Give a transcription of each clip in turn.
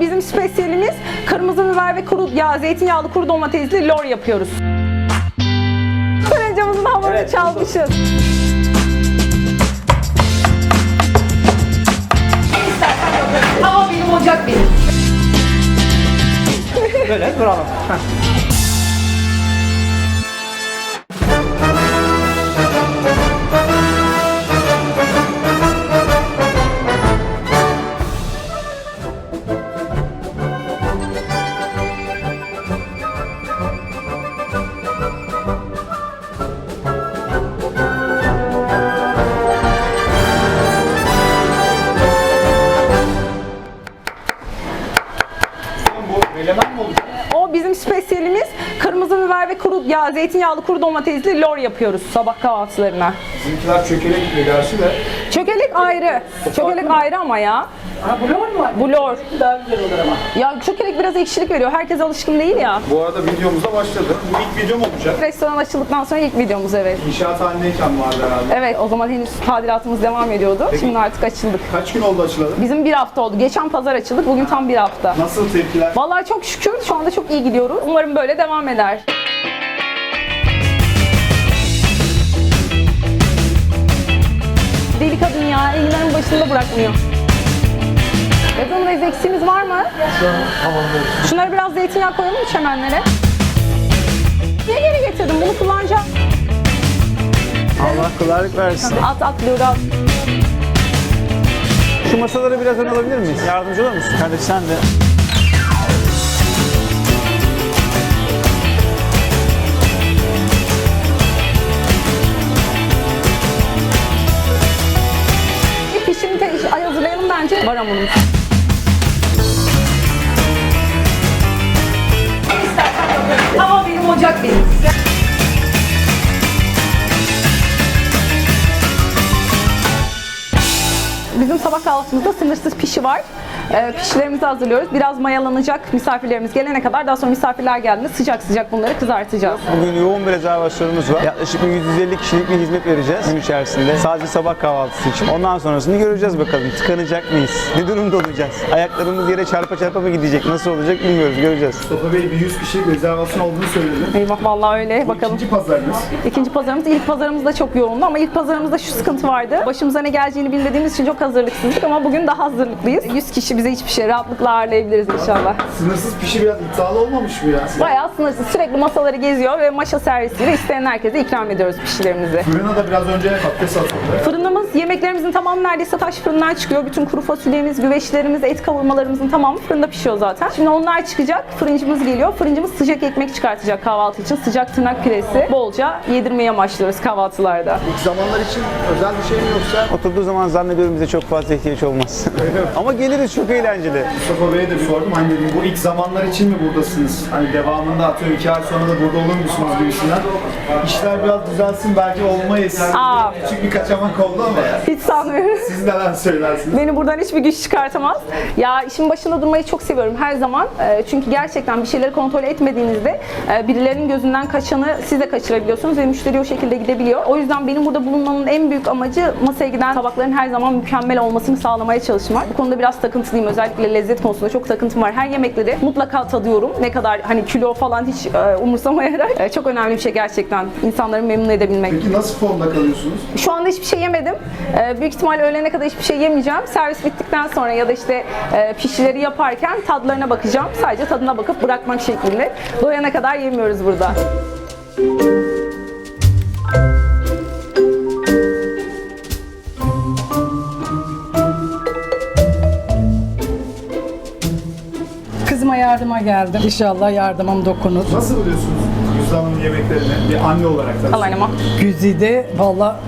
Bizim spesiyelimiz kırmızı biber ve kuru ya zeytinyağlı kuru domatesli lor yapıyoruz. Karıncamızın hamurunu Evet, çalmışız. Ama benim ocak benim. Böyle duralım. Heh. Zeytinyağlı kuru domatesli lor yapıyoruz sabah kahvaltılarına. Bizimkiler çökele gidiyor gerçi de. Çökelek ayrı. Çökelek ayrı ama ya. Ha bu lor mu? Bu lor. Daha güzel olur ama. Ya çökelek biraz ekşilik veriyor. Herkes alışkın değil ya. Bu arada videomuza başladı. Bu ilk videom olacak. Restoran açıldıktan sonra ilk videomuz evet. İnşaat halindeyken vardı herhalde. Evet o zaman henüz tadilatımız devam ediyordu. Şimdi artık açıldık. Kaç gün oldu açılalı? Bizim bir hafta oldu. Geçen pazar açıldık. Bugün tam bir hafta. Nasıl tepkiler? Vallahi çok şükür şu anda çok iyi gidiyoruz. Umarım böyle devam eder. Deli kadın ya ellerin başında bırakmıyor. Yazın Reis eksiğimiz var mı? Şunları biraz zeytinyağı koyalım mı çemenlere? Niye geri getirdim? Bunu kullanacağım. Allah kolaylık versin. At at Lura at. Şu masaları biraz ön alabilir miyiz? Yardımcı olur musun? Kardeş sen de. Bir de ay hazırlayalım bence. Var hamurumuz. Ama benim ocak benim. Bizim sabah kahvaltımızda sınırsız pişi var. Ee, pişilerimizi hazırlıyoruz. Biraz mayalanacak misafirlerimiz gelene kadar. Daha sonra misafirler geldiğinde sıcak sıcak bunları kızartacağız. Bugün yoğun bir rezervasyonumuz var. Yaklaşık bir 150 kişilik bir hizmet vereceğiz gün içerisinde. Sadece sabah kahvaltısı için. Ondan sonrasını göreceğiz bakalım. Tıkanacak mıyız? Ne durumda olacağız? Ayaklarımız yere çarpa çarpa mı gidecek? Nasıl olacak bilmiyoruz. Göreceğiz. Mustafa Bey bir 100 kişilik rezervasyon olduğunu söyledi. Eyvah vallahi öyle. Bakalım. İkinci pazarınız. İkinci pazarımız, ilk pazarımız da çok yoğundu ama ilk pazarımızda şu sıkıntı vardı. Başımıza ne geleceğini bilmediğimiz için çok hazırlıksızdık ama bugün daha hazırlıklıyız. 100 kişi bize hiçbir şey rahatlıkla ağırlayabiliriz inşallah. Sınırsız pişi biraz iddialı olmamış mı ya? Bayağı sınırsız. Sürekli masaları geziyor ve maşa servisiyle isteyen herkese ikram ediyoruz pişilerimizi. Fırına da biraz önce patates atıldı. Fırınımız yemeklerimizin tamamı neredeyse taş fırından çıkıyor. Bütün kuru fasulyemiz, güveçlerimiz, et kavurmalarımızın tamamı fırında pişiyor zaten. Şimdi onlar çıkacak. Fırıncımız geliyor. Fırıncımız sıcak ekmek çıkartacak kahvaltı için. Sıcak tırnak püresi bolca yedirmeye başlıyoruz kahvaltılarda. İlk zamanlar için özel bir şey mi yoksa? Oturduğu zaman zannediyorum bize çok fazla ihtiyaç olmaz. Ama geliriz çok eğlenceli. Mustafa Bey'e de bir sordum. Hani dedim bu ilk zamanlar için mi buradasınız? Hani devamında atıyorum iki ay sonra da burada olur musunuz gibisinden. İşler biraz düzelsin belki olmayız. Aa. Küçük bir kaçamak oldu ama Hiç sanmıyorum. siz neler söylersiniz? Beni buradan hiçbir güç çıkartamaz. Ya işin başında durmayı çok seviyorum her zaman. E, Çünkü gerçekten bir şeyleri kontrol etmediğinizde e, birilerinin gözünden kaçanı siz de kaçırabiliyorsunuz ve müşteri o şekilde gidebiliyor. O yüzden benim burada bulunmamın en büyük amacı masaya giden tabakların her zaman mükemmel olmasını sağlamaya çalışmak. Bu konuda biraz takıntılıyım. Özellikle lezzet konusunda çok takıntım var. Her yemekleri mutlaka tadıyorum. Ne kadar hani kilo falan hiç e, umursamayarak. E, Çok önemli bir şey gerçekten. İnsanları memnun edebilmek. Peki nasıl formda kalıyorsunuz? Şu anda hiçbir şey yemedim. Ee, büyük ihtimalle öğlene kadar hiçbir şey yemeyeceğim. Servis bittikten sonra ya da işte e, pişileri yaparken tadlarına bakacağım. Sadece tadına bakıp bırakmak şeklinde. Doyana kadar yemiyoruz burada. Kızıma geldim. İnşallah yardımım dokunur. Nasıl buluyorsunuz Güzide Hanım'ın yemeklerini bir anne olarak da? Güzide valla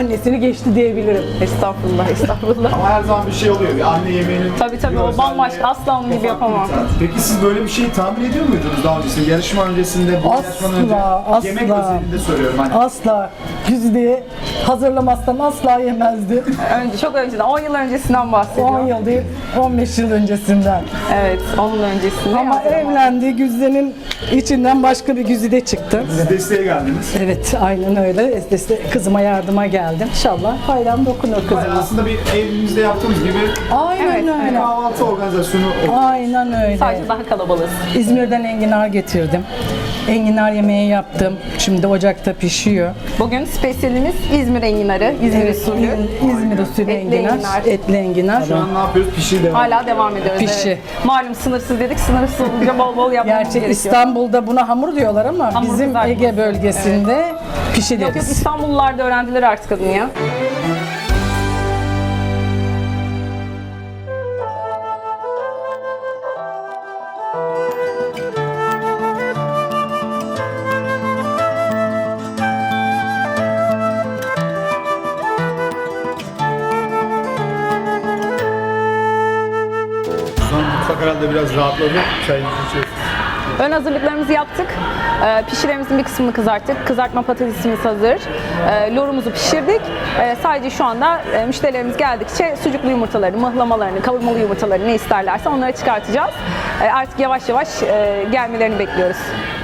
annesini geçti diyebilirim. Estağfurullah, estağfurullah. Ama her zaman bir şey oluyor. Bir anne yemeğinin Tabii, tabii, bir o özelliği, bambaşka. Asla onun gibi yapamam. Peki siz böyle bir şeyi tahmin ediyor muydunuz daha öncesinde? Yarışma öncesinde, bu Asla, yarışmadan önce? asla. Yemek özelinde soruyorum. Hani Asla Güzide'yi hazırlamazsam asla yemezdi. Önce, çok önceden, 10 yıl öncesinden bahsediyorum. 10 yıl değil, 15 yıl öncesinden. Evet, onun öncesinde. Ama evlendi, Güzide'nin içinden başka bir Güzide çıktı. siz desteğe geldiniz. Evet, aynen öyle. İşte kızıma yardıma geldi. Geldim. İnşallah faydan dokunur Yani kızıma. aslında bir evimizde yaptığımız gibi Aynen Evet, bir öyle. kahvaltı organizasyonu Aynen öyle. Sadece daha kalabalığız. İzmir'den enginar getirdim. Enginar yemeği yaptım. Şimdi ocakta pişiyor. Bugün spesiyelimiz İzmir enginarı, İzmir usulü. İz- İzmir usulü Etli enginar. enginar. Etli enginar. şu an ne yapıyoruz? Pişi devam. Hala devam ediyoruz. Pişi. Evet. Malum sınırsız dedik, sınırsız olunca bol bol yapmamız Gerçi gerekiyor. İstanbul'da buna hamur diyorlar ama Hamur bizim kızartması. Ege bölgesinde pişi Yok yok deriz. İstanbullular da öğrendiler artık an mutfak herhalde biraz rahatladı. Çayımızı içiyoruz. Ön hazırlıklarımızı yaptık. Ee, pişilerimizin bir kısmını kızarttık. Kızartma patatesimiz hazır. Ee, lorumuzu pişirdik. Ee, sadece şu anda e, müşterilerimiz geldikçe sucuklu yumurtalarını, mıhlamalarını, kavurmalı yumurtalarını ne isterlerse onları çıkartacağız. Ee, artık yavaş yavaş e, gelmelerini bekliyoruz.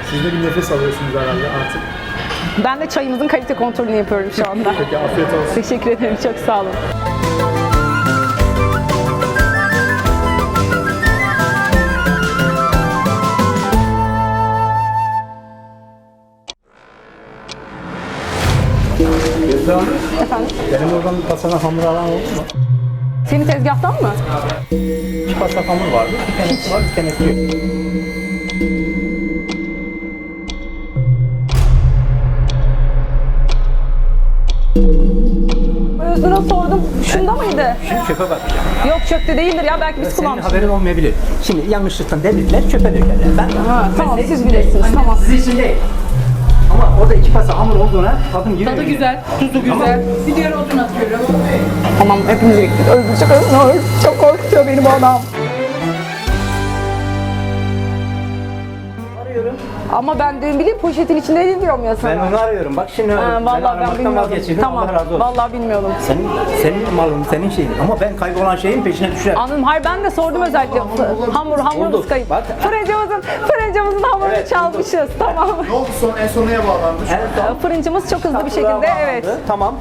Siz de bir nefes alıyorsunuz herhalde artık. Ben de çayımızın kalite kontrolünü yapıyorum şu anda. Peki afiyet olsun. Teşekkür ederim. Çok sağ olun. Efendim? Benim oradan bir pasana hamur alan oldu mu? Senin tezgahtan mı? İki pasta hamur vardı. Bir tanesi var, bir tanesi yok. Özgür'e sordum. Şunda mıydı? Şimdi çöpe bakacağım. Yok çöpte değildir ya. Belki biz Senin kullanmışız. haberin olmayabilir. Şimdi yanlışlıkla demirler çöpe dökerler. Ben Ha, tamam Ben- siz bilirsiniz. Tamam. Sizin için değil. Orada iki pasta hamur olduğuna tadım giriyor. Tadı güzel, tuzu güzel. Bir diğer odun atıyorum. Tamam hepimiz öldürecek. Çok korkutuyor beni bu adam. Ama ben dün bileyim poşetin içinde diyorum ya sana. Ben onu arıyorum. Bak şimdi Ha, ben vallahi ben aramaktan bilmiyordum. vazgeçirdim. Tamam. Allah razı olsun. Vallahi bilmiyordum. Senin, senin malın, senin şeyin. Ama ben kaybolan şeyin peşine düşerim. Anladım. Hayır ben de sordum özellikle. Hamur, hamurumuz kayıp. Bak. Fırıncımızın, fırıncımızın hamurunu Evet, çalmışız. Tamam. Ne oldu son? En son neye bağlandı? Şu En son Fırıncımız çok hızlı bir şekilde evet Tamam.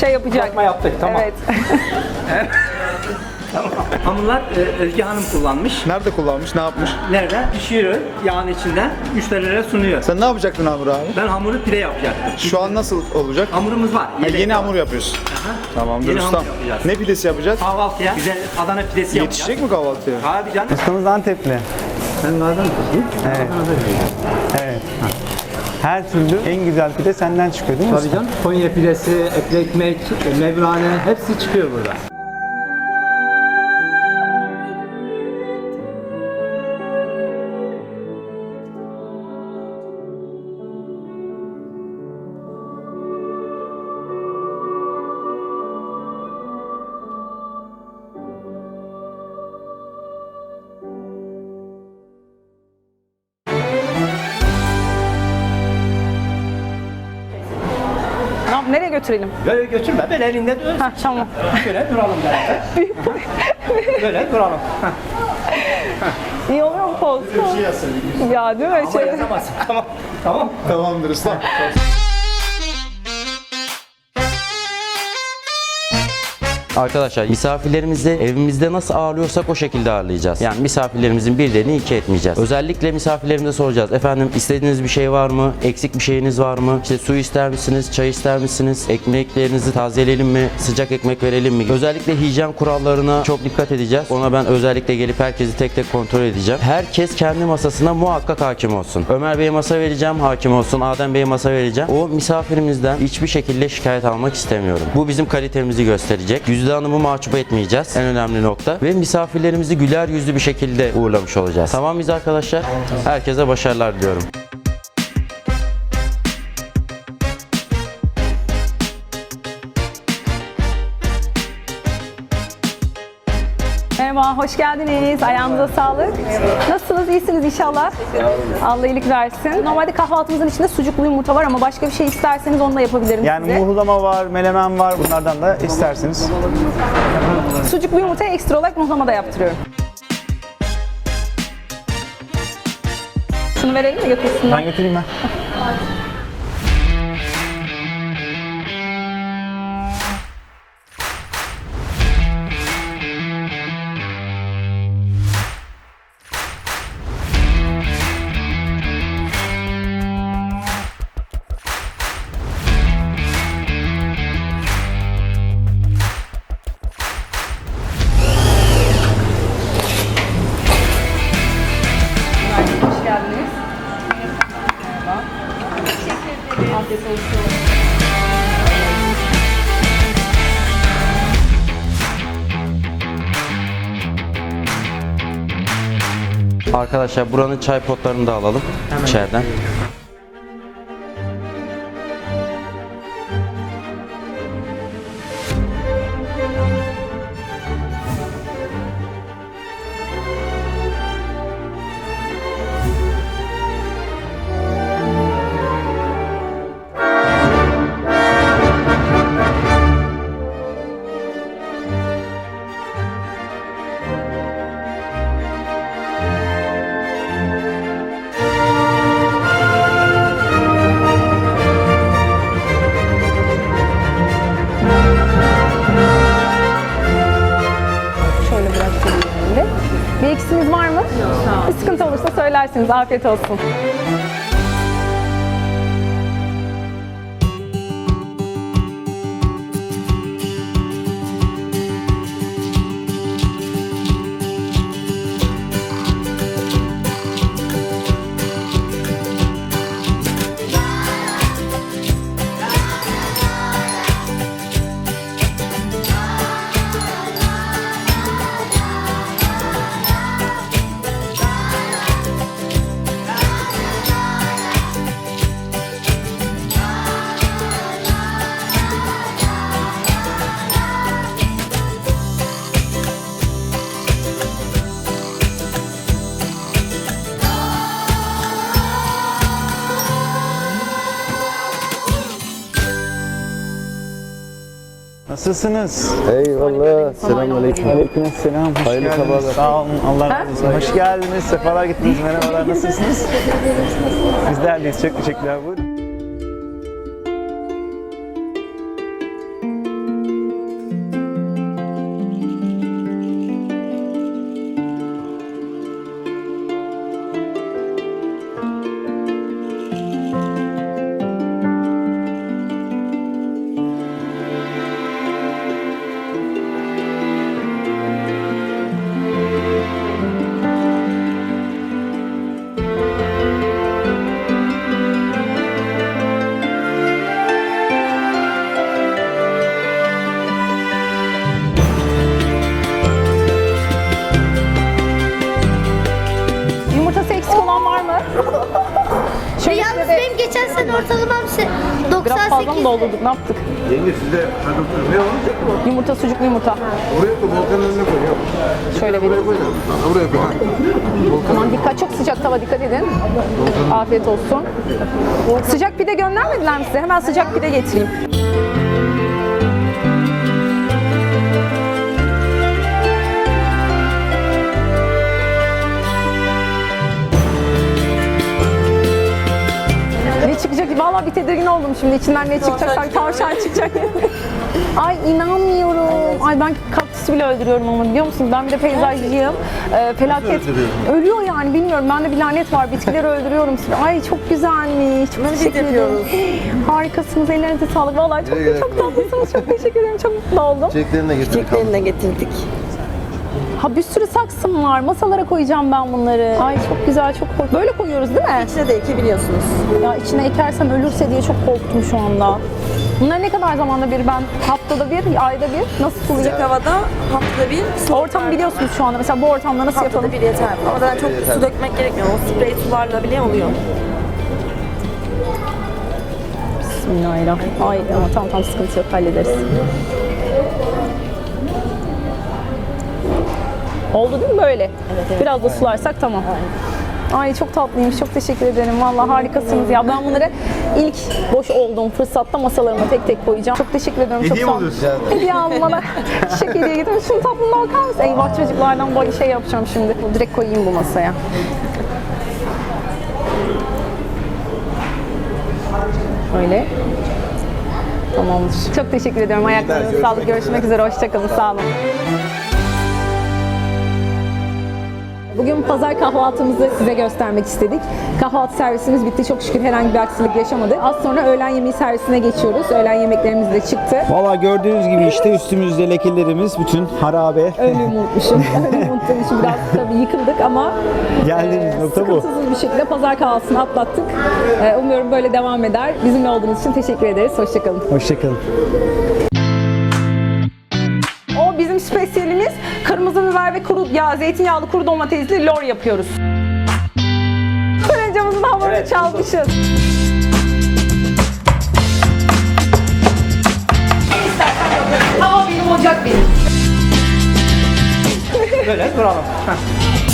şey yapacak. Kızartma yaptık, tamam. Evet. Hamurlar e, Özge Hanım kullanmış. Nerede kullanmış? Ne yapmış? Nerede? Pişiyor yağın içinden. Müşterilere sunuyor. Sen ne yapacaktın hamur abi? Ben hamuru pire yapacaktım. Şu an nasıl olacak? Hamurumuz var. Ha, yeni var. hamur yapıyorsun. Aha. Tamamdır Yeni ustam. hamur yapacağız. Ne pidesi yapacağız? Kahvaltıya güzel Adana pidesi Yetişecek yapacağız. mi kahvaltıya? Abi canım. Ustamız Antepli. Ben nereden? Evet. Evet. Her türlü en güzel pide senden çıkıyor değil mi? Tabii canım. Konya pidesi, etli ekmek, mevrane hepsi çıkıyor burada. Yap- Nereye götürelim? Böyle götürme. Ben elinde dur. Ha tamam. Şöyle duralım beraber. Böyle duralım. İyi oluyor mu poz? Ya değil mi? Ama Şey, yazamazsın. Tamam. Tamam. Tamamdır ustam. Arkadaşlar misafirlerimizi evimizde nasıl ağırlıyorsak o şekilde ağırlayacağız. Yani misafirlerimizin birlerini iki etmeyeceğiz. Özellikle misafirlerimize soracağız. Efendim istediğiniz bir şey var mı? Eksik bir şeyiniz var mı? İşte su ister misiniz? Çay ister misiniz? Ekmeklerinizi tazeleyelim mi? Sıcak ekmek verelim mi? Özellikle hijyen kurallarına çok dikkat edeceğiz. Ona ben özellikle gelip herkesi tek tek kontrol edeceğim. Herkes kendi masasına muhakkak hakim olsun. Ömer Bey'e masa vereceğim, hakim olsun. Adem Bey'e masa vereceğim. O misafirimizden hiçbir şekilde şikayet almak istemiyorum. Bu bizim kalitemizi gösterecek. Yüzde Hanım'ı mahcup etmeyeceğiz. En önemli nokta. Ve misafirlerimizi güler yüzlü bir şekilde uğurlamış olacağız. Tamam mıyız arkadaşlar? Herkese başarılar diliyorum. Merhaba, hoş geldiniz. Ayağınıza sağlık. Nasılsınız? İyisiniz inşallah. Allah iyilik versin. Normalde kahvaltımızın içinde sucuklu yumurta var ama başka bir şey isterseniz onu da yapabilirim Yani size. muhlama var, melemen var. Bunlardan da isterseniz. Sucuklu yumurtaya ekstra olarak muhlama da yaptırıyorum. Şunu verelim mi götürsünler? Ben götüreyim ben. Arkadaşlar buranın çay potlarını da alalım Hemen içeriden. Gidelim. Afiyet olsun. Nasılsınız? Eyvallah. Selamünaleyküm. Aleykümselam. Hoş Hayırlı geldiniz. sabahlar. Sağ olun. Allah razı olsun. Hoş geldiniz. Sefalar gittiniz. Merhabalar. Nasılsınız? Bizler deyiz. Çok teşekkürler. Buyurun. Fazla mı 98. doldurduk? Ne yaptık? Yenge sizde ne olacak? Yumurta, sucuklu yumurta. Buraya koy, volkanın önüne koy. Yok. Şöyle Buraya vereyim. koy. Buraya koy. Aman dikkat çok sıcak tava dikkat edin. Afiyet olsun. Sıcak pide göndermediler mi size? Hemen sıcak pide getireyim. Çıkacak? Vallahi bir tedirgin oldum şimdi. İçinden ne çıkacak? Sanki tavşan çıkacak. Ay inanmıyorum. Ay ben kaktüsü bile öldürüyorum ama biliyor musunuz? Ben bir de peyzajcıyım. Ee, felaket. Ölüyor yani bilmiyorum. Bende bir lanet var. Bitkileri öldürüyorum. Ay çok güzelmiş. Çok teşekkür ederim. Harikasınız. Ellerinize sağlık. Vallahi çok, çok var. tatlısınız. Çok teşekkür ederim. Çok mutlu oldum. Çiçeklerini de getirdik. Çiçeklerini de getirdik. Ha bir sürü saksım var. Masalara koyacağım ben bunları. Ay çok güzel, çok hoş. Böyle koyuyoruz değil mi? İçine de iki biliyorsunuz. Ya içine ekersem ölürse diye çok korktum şu anda. Bunlar ne kadar zamanda bir ben haftada bir, ayda bir nasıl Sıcak sulayacak? havada haftada bir, soğuk Ortamı biliyorsunuz şu anda. Mesela bu ortamda nasıl yapalım? haftada bir yeter. Ama zaten çok su dökmek gerekmiyor. O sprey sularla bile oluyor. Bismillahirrahmanirrahim. Ay ama tamam tamam sıkıntı yok hallederiz. Oldu değil mi böyle? Biraz da sularsak tamam. Ay çok tatlıymış. Çok teşekkür ederim. Vallahi harikasınız ya. Ben bunları ilk boş olduğum fırsatta masalarıma tek tek koyacağım. Çok teşekkür ederim. Hediye çok mi sağ olun. alıyorsun? Hediye bana. Çiçek hediye getirdim. Şunun tatlılığına bakar mısın? Eyvah çocuklardan böyle şey yapacağım şimdi. Direkt koyayım bu masaya. Öyle. Tamamdır. Çok teşekkür ediyorum. Ayaklarınıza sağlık. Görüşmek üzere. Hoşçakalın. Sağ olun. Bugün pazar kahvaltımızı size göstermek istedik. Kahvaltı servisimiz bitti. Çok şükür herhangi bir aksilik yaşamadık. Az sonra öğlen yemeği servisine geçiyoruz. Öğlen yemeklerimiz de çıktı. Valla gördüğünüz gibi işte üstümüzde lekelerimiz bütün harabe. Önlüğümü unutmuşum. Unuttuğum için biraz tabii yıkıldık ama Geldiğimiz nokta bu. sıkıntısız bir şekilde pazar kahvaltısını atlattık. Ee, Umuyorum böyle devam eder. Bizimle olduğunuz için teşekkür ederiz. Hoşçakalın. Hoşçakalın. Spesiyelimiz kırmızı biber ve kuru ya zeytinyağlı kuru domatesli lor yapıyoruz. Fırıncamızın hamurunu çalmışız. Ama benim ocak benim. Böyle duralım. Heh.